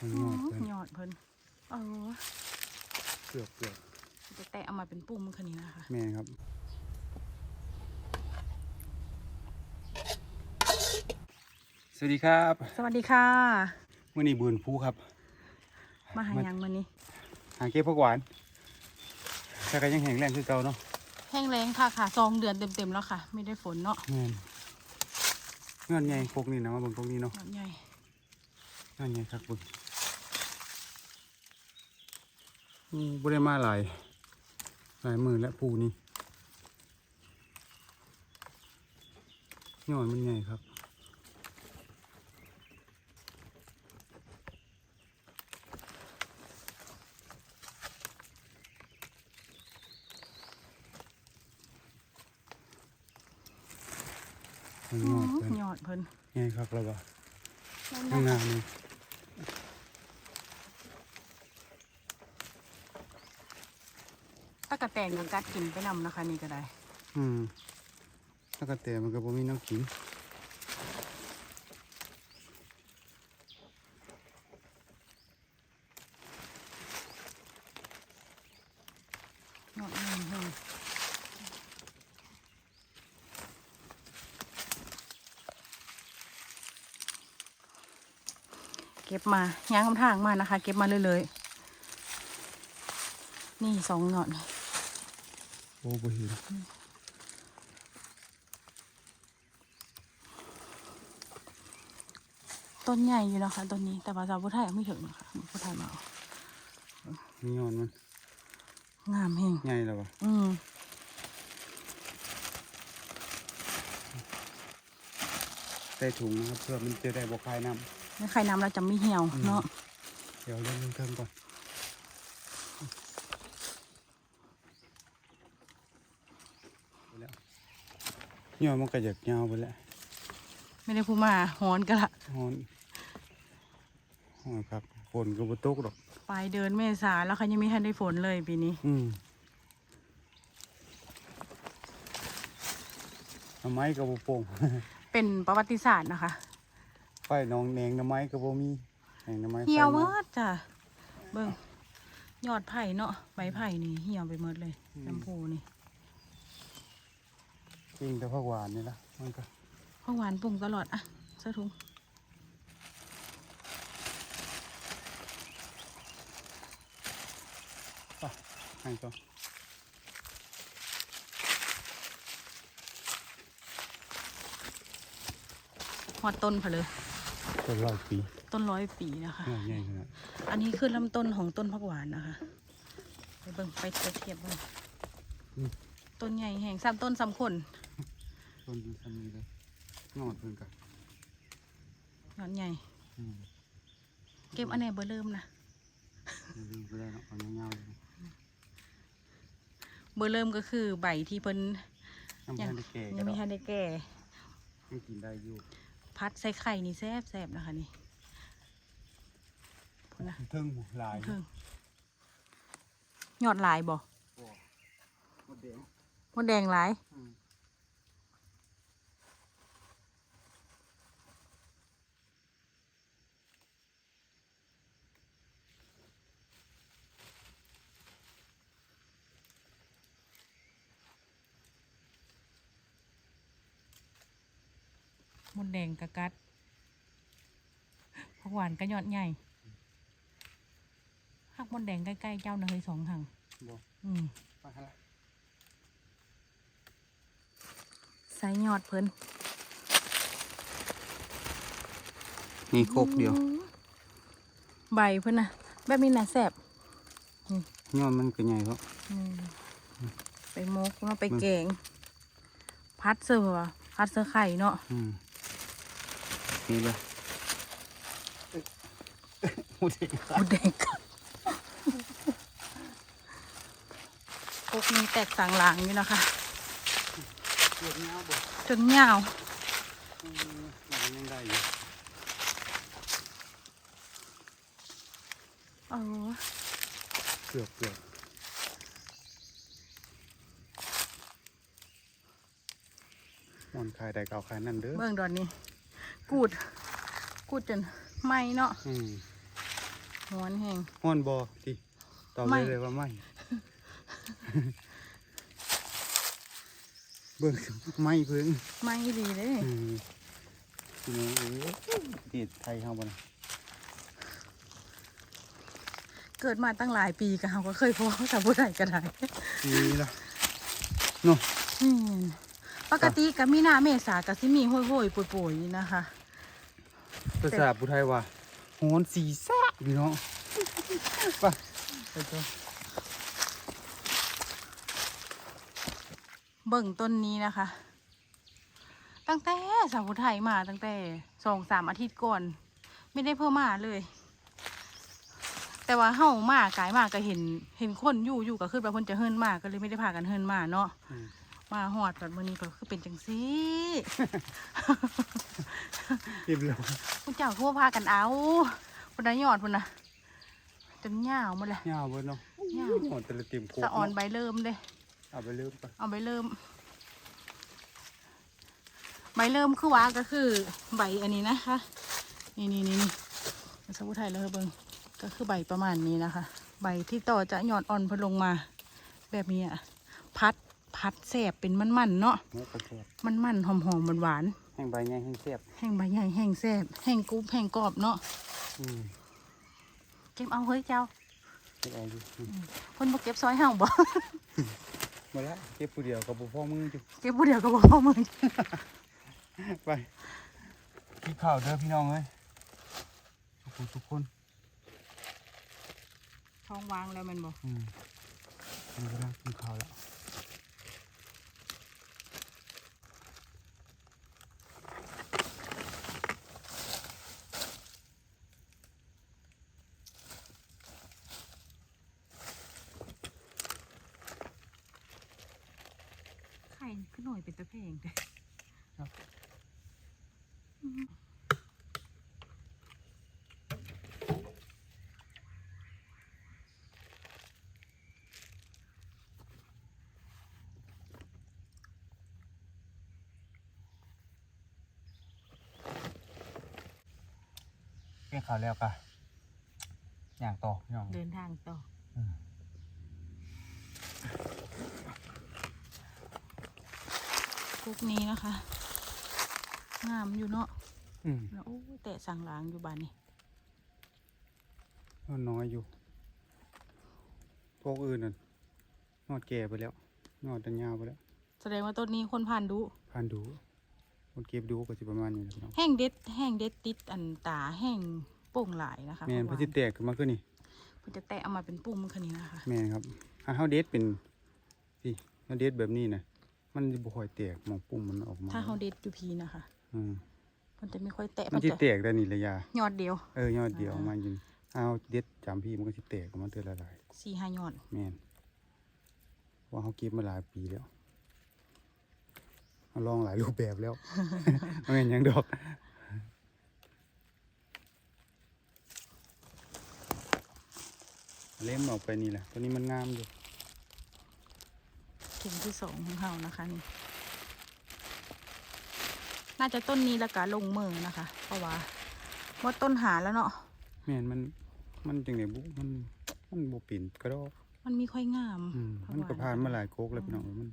มันงอกเป็นหยอดเพิ่นเออเกือบเกือบจะแตะเอามาเป็นปุ่มคันนี้นะคะ แม่ครับสวัสดีครับ สวัสดีค่ะวันนี้บืนภูครับ มาหายังวันนี้ หาเก็บผักหวานแต่ก็ยังแห้งแรงคือเก่าเนาะ แห้งแล้งค่ะค่ะซองเดือนเต็มๆแล้วค่ะ ไม่ได้ฝนเนาะแม่นเงื่อนใหญ่พวกนี้นะมาเบิ่งพวกนี้เนาะหยอดใหญ่เงื่อนใหญ่ครับเบิ่งอู้ บ่ได้มาหลาย หลายมือและปูนี่ยอดมันใหญ่ครับมันงอกเป็นหยอดเพิ่นใหญ่ครับแล้วว่าข้างหน้านี่ ตะกะแตงกับกัดกินไปนำนะคะนี่ก็ได้ อืมถ้ากระแตมันก็บ่มีน้ำกินหยอดใหญ่เพิ่นเก็บมาย่างคำทางมานะคะ เก็บมาเรื่อยๆ นี่สองหยอดนี่ โอ้บ่เห็นต้นใหญ่อยู่นะคะต้นนี้แต่ว่าสาวผู้ไทยยังไม่ถึงนะคะผู้ไทยมาเอามียอดมันงามเฮงใหญ่แล้ววะอืมใส่ถุงนะครับเพื่อมันจะได้บ่คายน้ไม่ใครน้ำเราจะไม่เหี่ยวเนาะำเดี๋ยวเล่นเทิงก่อนไปแล้ว ยอดมันก็อยากยาวไปแล้วไม่ได้พูดมาหอนกันละฮอนฮอนครับฝนก็บ่ตกดอกปลายเดือนเมษาแล้วเขายังไม่ทันได้ฝนเลยปีนี้ อืมหน้ำไม้ก็บ่โป่งเป็นประวัติศาสตร์นะคะไฟหนองแดงหน้ำไม้ก็บ่มีแหงหน้ำไม้ไฟเหี่ยวไหหมม้ดจ้ะเบิ่งยอดไผ่เนาะใบไผ่นี่เหี่ยวไปหมดเลยอืมลำพูนี่ จริงแต่ผักหวานนี่ละมันก็ข้าวหวานปรุงตลอดอะสะทุงให้ก็หอดต้นเพนเลยต้นร้อยปีต้นร้อยปีนะคะงอกใหญ่ขนาดอันนี้คือลำต้นของต้นผักหวานนะคะ ไปเบิ่งไปเทียบเบิ่งต้นใหญ่แห่งซ้ำต้นซ้ำคน ต้นดีทำนี้เลยงอดเพิ่นกันยอดใหญ่อืมเก็บอันไหนเบอร์เริ่มนะลืมไปได้เนาะเอาเงาๆเลยเบอร์เริ่มก็คือใบที่เพิ่นน้ำยัพันธุ์แก่ยัก็งไม่ได้ทันได้แก่ยังกินได้อยู่พัดใส่ไข่นี่แซ่บแซ่บนะคะนี่พุ่นนะเทิงหมูหลายเพิ่งยอดหลายบ่มดแดงมดแดงหลายอืม มดแดงกะกัดผักหวานก็ยอดใหญ่หักมดแดงใกล้ๆเจ้านะเฮ้ยสองหังบ่อืมไปหาละใส่ยอดเพิ่นนี่โคกเดียว ใบเพิ่นนะแบบนี้นะแซ่บยอดมันก็ใหญ่เพราะอืมไปมกเนาะไปแกง พัดเสือวะพัดเสือไข่เนาะอืม นี่เลยหมูเด็กมดแดงกัดพวกนี้แตกต่างหลังอยู่นะคะเกือบเงาบ่จนยาวอืมมันยังได้อยู่เออเกือบเกือบมันขายได้เก่าขายนั่นเด้อเบื้องดอนนี้ กูด กูดจนไหมเนาะอืมฮ้อนแห้งฮ้อนบ่ติตอบไม่เลยเลยว่าไม่ เบิ่งไม่เพิ่งไม่ดีเด้อืมพี่น้องเอ้ยติดไทยเฮาบ่นะเกิดมาตั้งหลายปีก็เฮาก็เคยพบกับผู้ใดก็ได้นี่ล่ะเนาะ อืมปกติก็มีหน้าเมษาก็สิมีห้อยๆป่วยๆนะคะ ภาษาผู้ไทยว่าฮ้อนสีซะพี่น้องไปไปจ้ะเบิ่งต้นนี้นะคะ ตั้งแต่สาวผู้ไทยมาตั้งแต่สองสามอาทิตย์ก่อน ไม่ได้เพิ่มมาเลย แต่ว่าเฮามากายมากก็เห็น เห็นคนอยู่อยู่ก็คือแบบคนจะเฮิรนมากก็เลยไม่ได้พากันเฮิรนมาเนาะอื มมาหอดแบบมื้อนี้ก็คือเป็นจังซี่เรียบร้อยคุณเจ้าทั่วพากันเอาพุ่นน่ะยอดพุ่นน่ะจนยาวหมดเลยยาวเบิดเนาะยาวหอดแต่ละเต็มโคกสะออนเนาะใบเริ่มเลย เอาไปเริ่มไปเอาใบเริ่ม ใบเริ่มคือว่าก็คือใบอันนี้นะคะ นี่นี่นี่นี่สมุทรไทยเลยเบิงก็คือใบประมาณนี้นะคะ ใบที่ต่อจะหยอดอ่อนพอลงมา แบบนี้อะ พัดพัดแสบเป็นมันๆเนาะหมูกระเทียมมันๆหอมๆหวานแห้งใบใหญ่แห้งแซ่บๆแห้งใบใหญ่แห้งแสบแห้งกรุบแห้งกรอบเนาะอืมเก็บเอาเฮ้ยเจ้าเก็บเอาอยู่อืมเพิ่นบ่เก็บซอยเฮาบ่มาแล้วเก็บผู้เดียวกับพ่อมืออยู่เก็บผู้เดียวก็บ่พอมือไปกินข้าวเด้อพี่น้องเอ้ยทุกคนทุกคนท้องวางแล้วแมันบ่อืมมีเวลากินข้าวแล้ว ไข่ขึ้น หน่อยเป็นตะเพงเด้ครับกินข้าวแล้วกะอย่างต่อพี่น้องเดินทางต่อ อืม คุกนี้นะคะ งามอยู่เนาะอืมแล้วโอ้ยแต่สั่งล้างอยู่บ้านนี่นอนน้อยอยู่ พวกอื่นน่ะนอดแก่ไปแล้ว นอดตันยาวไปแล้ว แสดงว่าต้นนี้คนผ่านดู ผ่านดู คนเก็บดูก็สิประมาณนี้แหละพี่น้องแห้งเด็ด แห้งเด็ดติดอันตาแห้งโป่งหลายนะคะแม่นเพเพื่อราะสิว่าแตกขึ้นมาขึ้นนี่เพิ่นจะแตะเอามาเป็นปุ่มคันนี้นะคะ แม่นครับถ้าเฮาเด็ดเป็นสิเฮาเด็ดแบบนี้นะ มันสิบ่ค่อยแตกหมองปุ่มมันออกมาถ้าเขาเด็ดอยู่พีนะคะอืมมันจะไม่ค่อยแตะมัมันนสิจะแตกได้นี่ระยะยอดเดียว เออยอดเดียวอ่ามายิงเอาเด็ดจำพี่มันก็สิแตกออกมาเทื่อละหลายสี่ห้ายอดแม่นว่าเขาเก็บมาหลายปีแล้วเขาลองหลายรูปแบบแล้วไม่เห็นหยังดอกเล่มออกไปนี่แหละตัวนี้มันงามอยู่ เข็มที่สองของเขานะคะนี่ น่าจะต้นนี้แล้วก็ลงมือนะคะ เพราะว่าหมดต้นหาแล้วเนาะแม่นมันมันจังไดบุมันมันบ่ปิ่นกระดอกมันมีค่อยงามอืมผัมันก็หวผ่านมาหลายโคกแล้วพี่น้องมัน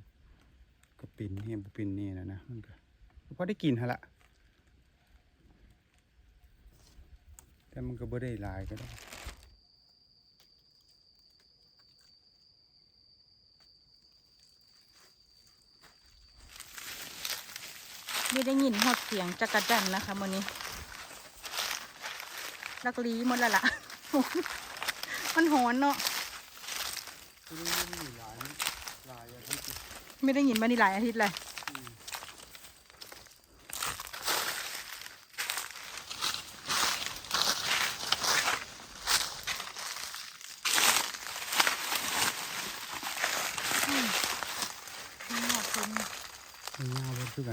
ก็ปิ่นเฮียบ่ปิ่นนี่นะนะมันก็พอได้กินหั่นละแต่มันก็บ่ได้หลายก็ได้ ไม่ได้ยินหอดเสียงจักรจันทร์นะคะวันนี้ลักลีหมดและละมันหอนเนาะหลายหลายอาทิตย์ไม่ได้ยินมานี่หลายอาทิตย์เลยอืมนี่ห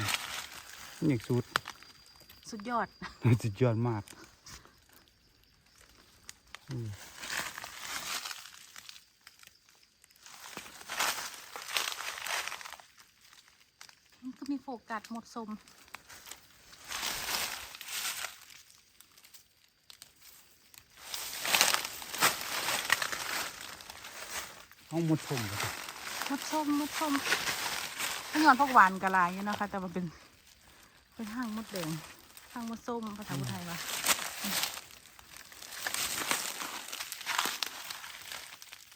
อดคนมันยาวเพิ่นคือกันมันอยากสุด สุดยอด สุดยอดมากอืมมันก็มีโฟกัสหมดสมเอาหมุดชมกันมดส้มมดส้มถ้าย้อนพวกหวานกะลายอยู่นะคะ แต่มันเป็น เป็นห้างมดแดงห้างมดส้มภาษาพุทไทยวะ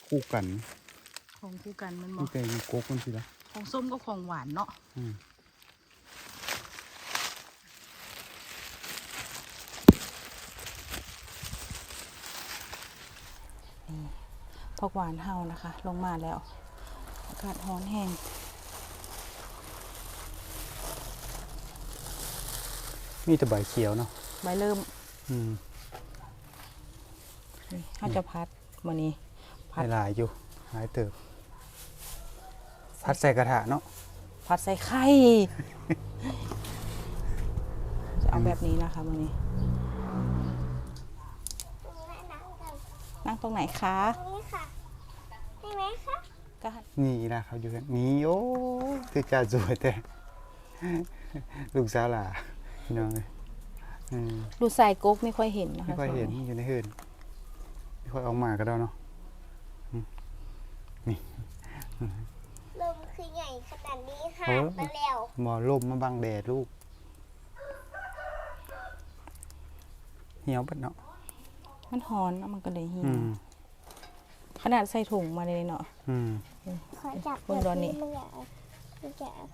คู่กันของคู่กันมันบมีอกแต่มีโกกมันสิละของส้มก็ของหวานเนาะอืมพวกหวานเฮานะคะ ลงมาแล้ว อากาศร้อนแห้ง มีแต่ใบเขียวเนาะใบเริ่มอืมนี่เฮาจะพัดวันนี้ พัด หลายๆอยู่หลายเติบพัดใส่กระทะเนาะพัดใส่ไข่จะเอาแบบนี้นะคะวันนี้ นั่งตรงไหนคะนี่ค่ะใช่ไหมคะก็นี่นะครับอยู่กันนี่โอ้คือจ่าสวยแต่ลูกสาวหล่า พี่น้องเลยอืมดูใส่ก๊กไม่ค่อยเห็นนะคะไม่ค่อยเห็นส่วอยู่ในเฮือนไม่ค่อยออกมาก็ได้เนาะลมคือใหญ่ขนาดนี้ค่ะเออไปแล้วหมอลมมาบังแดดลูกเหี่ยวปัดเนาะมันหอนแล้วมันก็เลยเหี่ยอืวมขนาดใส่ถุงมาเลยเนาะ อืมขอจับเบิ่งดอนนี่มันอยากมันอยาก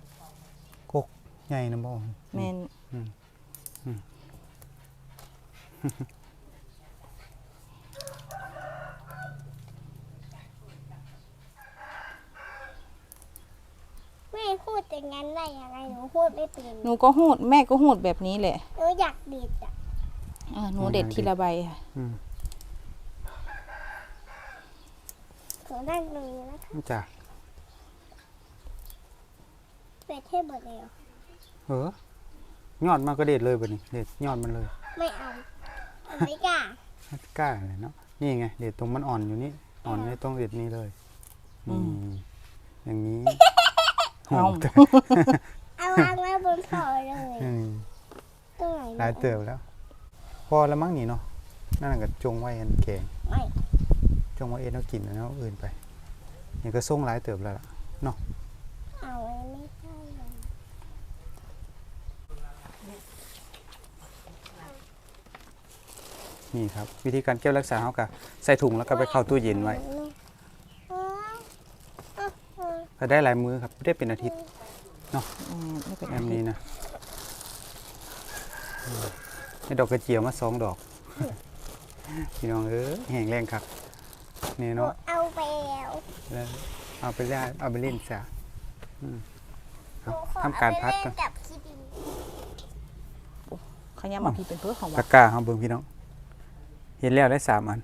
กกใหญ่นะบ่ แมนอืมอืม แม่พูดอย่างนั้นได้ยังไงหนูพูดไม่เป็นหนูก็หูดแม่ก็หูดแบบนี้แหละหนูอยากดีดอะอ่าหนูเด็ดทีละใบค่ะอืมหนูนั่งตรงนี้นะคะจ้ะเป็ดให้หมดเลยเหรอ เออ ยอดมันก็เด็ดเลยบัดนี้เด็ดยอดมันเลยไม่เอาหนูไม่กล้าไม่กล้าเลยเนาะนี่ไงเด็ดตรงมันอ่อนอยู่นี่อ่อนไม่ต้องเด็ดนี่เลยอืมอย่างนี้เอาแต่เอาวางไว้บนเขาเลยอืมตรงไหนหลายเติบแล้ว พอแล้วมั้งนี่เนาะนั่นก็จงไว้อันแกงไม่จงไว้เอ็นเอากินแล้วเอาอื่นไปนี่ก็ส่งหลายเติบแล้วล่ะเอาไว้ไม่ได้เลย นี่ครับ วิธีการเก็บรักษาเขาก็ใส่ถุงแล้วก็ไปเข้าตู้เย็นไว้อ๋ออ๋ออ๋อก็ได้หลายมื้อครับไม่ได้เป็นอาทิตย์อ่าไม่เป็นแบอาบทินี้ตย์นะอืมให้ดอกกระเจียวมาสองดอกพี่น้องเออแห้งแรงครับนี่หนูเนาะเอาไปแล้วแล้วเอาไปเล่นเอาไปเล่นซะอืมหนูขอทำการพัดเอก่ไปอนเล่นกับคิดดีเขาย้ำมาพี่เป็นเพื่อของหตะวานกร้าเขาเบิ่งพี่น้อง เห็นแล้วได้สามอัน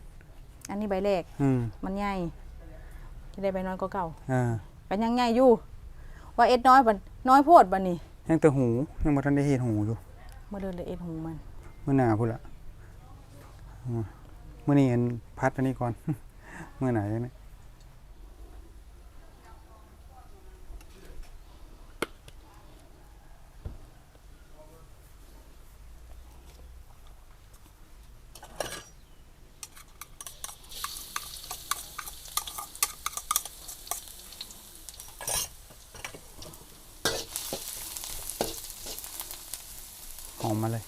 อันนี้ใบแรกอืมมันใหญ่จะได้ใบน้อยก็เก่าอ่ากันยังใหญ่อยู่ ว่าเอ็ดน้อยบันน้อยโพดบันนี่ยังแต่หูยังบ่ทันได้เห็นหูอยู่มาเดินเลยเอ็ดหูมันมื้อหน้าพุ่นละอืมมื้อนี้เห็นพัดอันนี้ก่อน มื้อไหนเนี่ยหอมมาเลย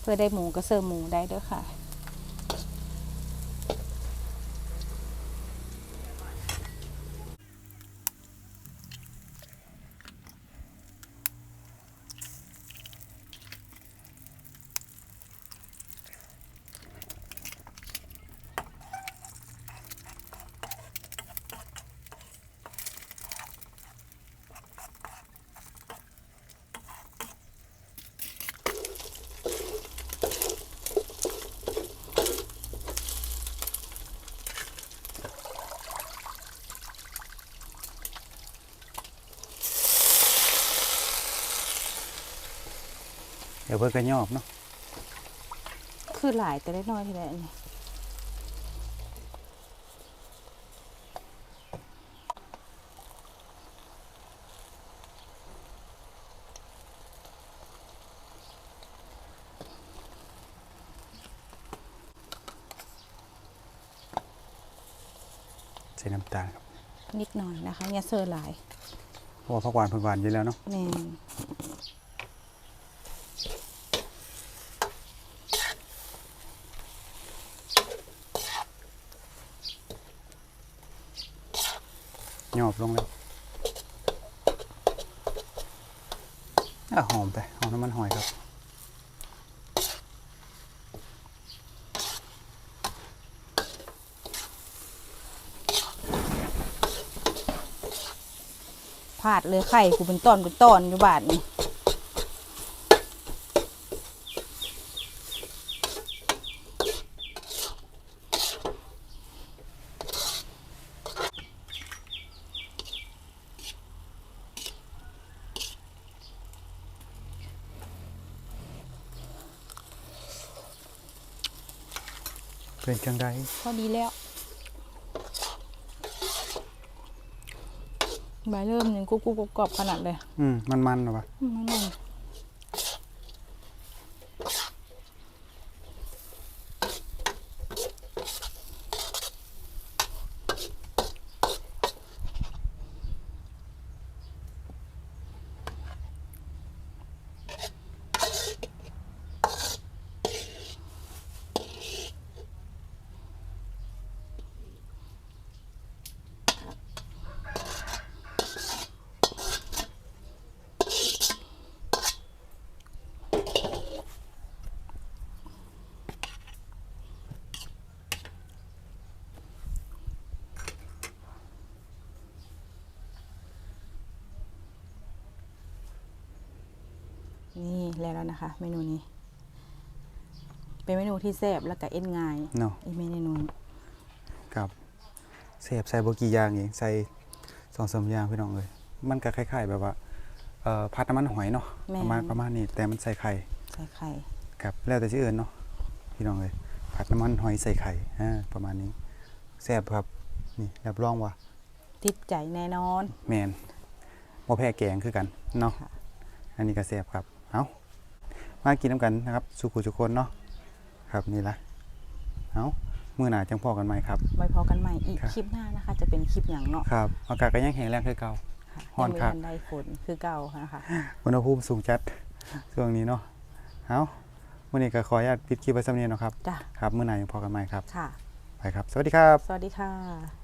เพื่อ ได้หมูก็เสิร์ฟหมูได้ด้วยค่ะ เดี๋ยวเพิ่นก็ยอบเนาะคือหลายแต่ได้น้อยทีละอันนี้ใส่น้ำตาลครับนิดหน่อยนะคะอย่าเซอร์หลายเพราะว่าผักหวานเพิ่นหวานอยู่แล้วเนาะ แม่น หยอบ ลงแล้วหอมไปหอมน้ำมันหอยครับพลาดเลยไข่กูเป็นตอนเป็นตอนอยู่บาทนี่ เป็นจังไดพอดีแล้วใบเริ่มหนึ่งกุ๊กกุ๊กกรอบๆขนาดเลย อืมมันๆหรอวะ อืมนั่น นี่แล้วแล้วนะคะ เมนูนี้ เป็นเมนูที่แซ่บแล้วก็เอ็นง่ายเนาะอีเมนูนี้ครับเสียบใส่บ่กี่อย่างเองใส่สองสามอย่างพี่น้องเลย มันก็คล้ายๆแบบว่าเอ่อผัดน้ำมันหอยเนาะประมาณประมาณนี้แต่มันใส่ไข่ใส่ไข่ครับแล้วแต่ชื่ออื่นเนาะพี่น้องเลยผัดน้ำมันหอยใส่ไข่อ่าประมาณนี้แซ่บครับนี่รับรองว่าติดใจแน่นอน แมนบ่แพ้แกงคือกันเนาะค่ะอันนี้ก็แซ่บครับ เอามากินน้ำกันนะครับ สุขุทุกคนเนาะครับนี่ละเอามื้อหน้าจังพอกันใหม่ครับไว้พอกันใหม่อีกครับคลิปหน้านะคะ จะเป็นคลิปอย่างเนาะครับอากาศก็ยังแห้งแรงคือเก่าค่ะฮ้อนยังไม่ครับทันได้ฝนคือเก่านะคะอุณหภูมิสูงจัดช่วงนี้เนาะเอาวันนี้ก็ขออนุญาตปิดคลิปไว้สำเนียงนาะครับจ้ะครับมื้อหน้ายังพอกันใหม่ครับ ค่ะ ไปครับ สวัสดีครับ สวัสดีค่ะ